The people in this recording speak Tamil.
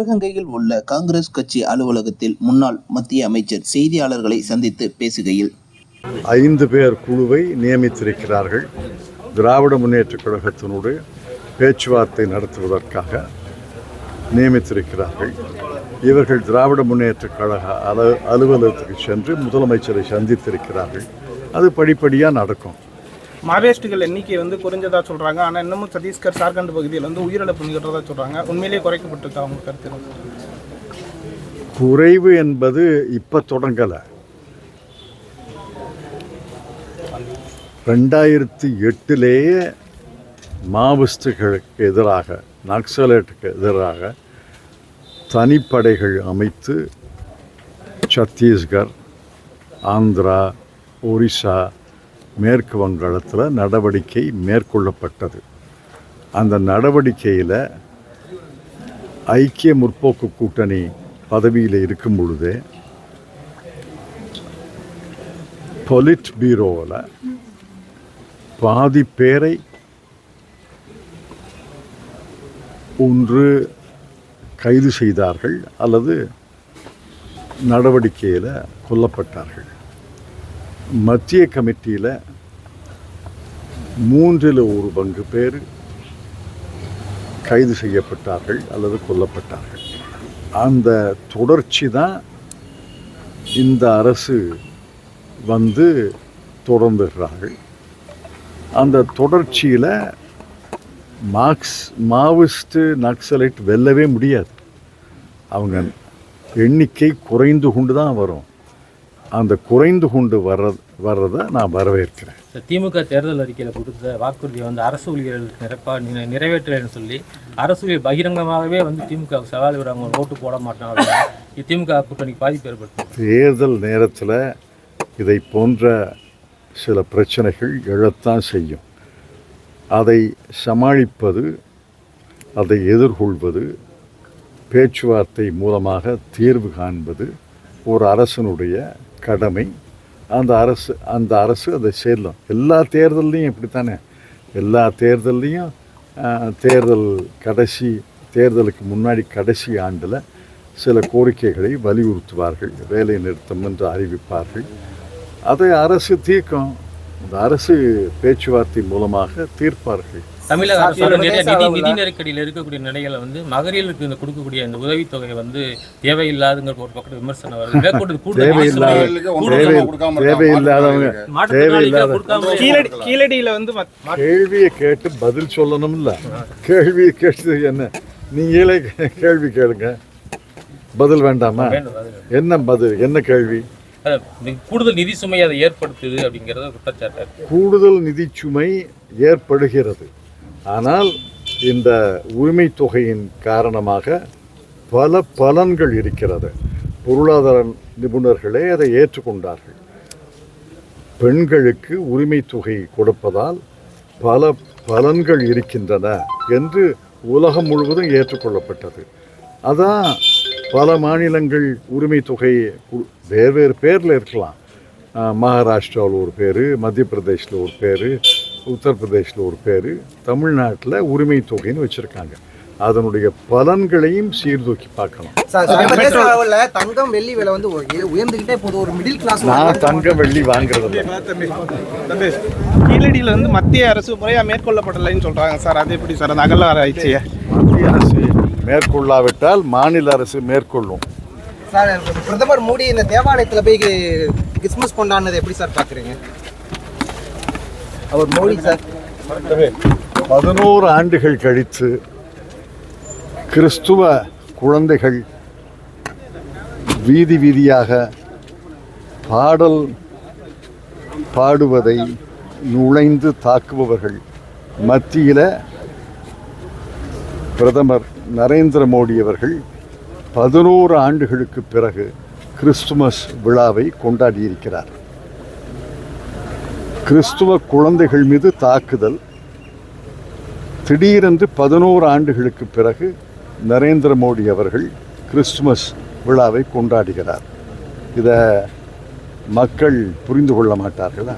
சிவகங்கையில் உள்ள காங்கிரஸ் கட்சி அலுவலகத்தில் முன்னாள் மத்திய அமைச்சர் செய்தியாளர்களை சந்தித்து பேசுகையில் ஐந்து பேர் குழுவை நியமித்திருக்கிறார்கள். திராவிட முன்னேற்றக் கழகத்தினோடு பேச்சுவார்த்தை நடத்துவதற்காக நியமித்திருக்கிறார்கள். இவர்கள் திராவிட முன்னேற்றக் கழக அல அலுவலகத்துக்கு சென்று முதலமைச்சரை சந்தித்திருக்கிறார்கள். அது படிப்படியாக நடக்கும். மாவேஸ்டுகள் எண்ணிக்கை வந்து குறைஞ்சதா சொல்றாங்க. ஆனா இன்னமும் சத்தீஸ்கர் ஜார்க்கண்ட் பகுதியில் வந்து உயிரிழப்பு நிகழ்றதா சொல்றாங்க. உண்மையிலேயே குறைக்கப்பட்டிருக்கா அவங்க கருத்து. குறைவு என்பது இப்போ தொடங்கலை. ரெண்டாயிரத்தி எட்டிலேயே மாவோயிஸ்டுகளுக்கு எதிராக நக்சலேட்டுக்கு எதிராக தனிப்படைகள் அமைத்து சத்தீஸ்கர் ஆந்திரா ஒரிசா மேற்கு வங்காளத்தில் நடவடிக்கை மேற்கொள்ளப்பட்டது. அந்த நடவடிக்கையில் ஐக்கிய முற்போக்கு கூட்டணி பதவியில் இருக்கும் பொழுதே பொலிட் பீரோவில் பாதி பேரை ஒன்று கைது செய்தார்கள் அல்லது நடவடிக்கையில் கொல்லப்பட்டார்கள். மத்திய கமிட்டியில் மூன்றில் ஒரு பங்கு பேர் கைது செய்யப்பட்டார்கள் அல்லது கொல்லப்பட்டார்கள். அந்த தொடர்ச்சி தான் இந்த அரசு வந்து தொடர்ந்துகிறார்கள் அந்த தொடர்ச்சியில் மார்க்ஸ் மாவோயிஸ்ட்டு நக்சலைட் வெல்லவே முடியாது. அவங்க எண்ணிக்கை குறைந்து கொண்டு தான் வரும். அந்த குறைந்து கொண்டு வர்ற வர்றதை நான் வரவேற்கிறேன். திமுக தேர்தல் அறிக்கையில் கொடுத்த வாக்குறுதியை வந்து அரசு ஊழியர்களுக்கு நிரப்பா நி- நிறைவேற்றலைன்னு சொல்லி அரசு ஊழியர் பகிரங்கமாகவே வந்து திமுக சவால் விடுறாங்க ஓட்டு போட மாட்டாங்க திமுக கூட்டணிக்கு பாதிப்பு ஏற்படுத்தும் தேர்தல் நேரத்தில் இதை போன்ற சில பிரச்சனைகள் எழத்தான் செய்யும். அதை சமாளிப்பது அதை எதிர்கொள்வது பேச்சுவார்த்தை மூலமாக தீர்வு காண்பது ஒரு அரசனுடைய கடமை. அந்த அரசு அந்த அரசு அதை செய்யலாம் எல்லா தேர்தல்லையும் இப்படித்தானே? எல்லா தேர்தல்லையும் தேர்தல் கடைசி தேர்தலுக்கு முன்னாடி கடைசி ஆண்டில் சில கோரிக்கைகளை வலியுறுத்துவார்கள். வேலை நிறுத்தம் என்று அறிவிப்பார்கள். அதை அரசு தீர்க்கும். அந்த அரசு பேச்சுவார்த்தை மூலமாக தீர்ப்பார்கள். தமிழக அரசோட நிறைய நிதி நிதி நெருக்கடியில் இருக்கக்கூடிய நிலைகளை வந்து மகளிருக்கு இந்த கொடுக்கக்கூடிய இந்த உதவித்தொகை வந்து தேவையில்லாதுங்கிற ஒரு பக்கம் விமர்சனம் வருது. கீழடியில வந்து கேள்வியை கேட்டு பதில் சொல்லணும்ல. கேள்வியை கேட்டு என்ன? நீங்களே கேள்வி கேளுங்க. பதில் வேண்டாமா. என்ன பதில்? என்ன கேள்வி? கூடுதல் நிதி சுமை அதை ஏற்படுத்துது அப்படிங்கிறத குற்றச்சாட்டு இருக்கு. கூடுதல் நிதிச்சுமை ஏற்படுகிறது. ஆனால் இந்த உரிமை தொகையின் காரணமாக பல பலன்கள் இருக்கிறது. பொருளாதார நிபுணர்களே அதை ஏற்றுக்கொண்டார்கள். பெண்களுக்கு உரிமை தொகை கொடுப்பதால் பல பலன்கள் இருக்கின்றன என்று உலகம் முழுவதும் ஏற்றுக்கொள்ளப்பட்டது. அதான் பல மாநிலங்கள் உரிமை தொகையை கு- வேறு வேறு பேரில் இருக்கலாம். மகாராஷ்டிராவில் ஒரு பேர் மத்திய பிரதேசில் ஒரு பேர் உத்தரப்பிரதேசில் ஒரு பேர் தமிழ்நாட்டில் உரிமை தொகைன்னு வச்சுருக்காங்க. அதனுடைய பலன்களையும் சீர்தூக்கி பார்க்கலாம் தங்கம் வெள்ளி விலை வந்து உய- உயர்ந்துகிட்டே போகுது. ஒரு மிடில் கிளாஸ் நான் தங்க வெள்ளி தம்பி, கீழடியில வந்து மத்திய அரசு முறையா மேற்கொள்ளப்படலைன்னு சொல்றாங்க சார். அது எப்படி சார்? அந்த அகல ஆராய்ச்சியை மத்திய அரசு மேற்கொள்ளாவிட்டால் மாநில அரசு மேற்கொள்ளும். சார் பிரதமர் மோடி இந்த தேவாலயத்துல போய் கிறிஸ்மஸ் கொண்டாடுனது எப்படி சார் பாக்குறீங்க? அவர் மோடி சார். பதினோரு ஆண்டுகள் கழித்து கிறிஸ்துவ குழந்தைகள் வீதி வீதியாக பாடல் பாடுவதை நுழைந்து தாக்குபவர்கள் மத்தியில் பிரதமர் நரேந்திர மோடி அவர்கள் பதினோரு ஆண்டுகளுக்கு பிறகு கிறிஸ்துமஸ் விழாவை கொண்டாடியிருக்கிறார். கிறிஸ்துவ குழந்தைகள் மீது தாக்குதல். திடீரென்று பதினோரு ஆண்டுகளுக்கு பிறகு நரேந்திர மோடி அவர்கள் கிறிஸ்துமஸ் விழாவை கொண்டாடுகிறார். இதை மக்கள் புரிந்து கொள்ள மாட்டார்களா?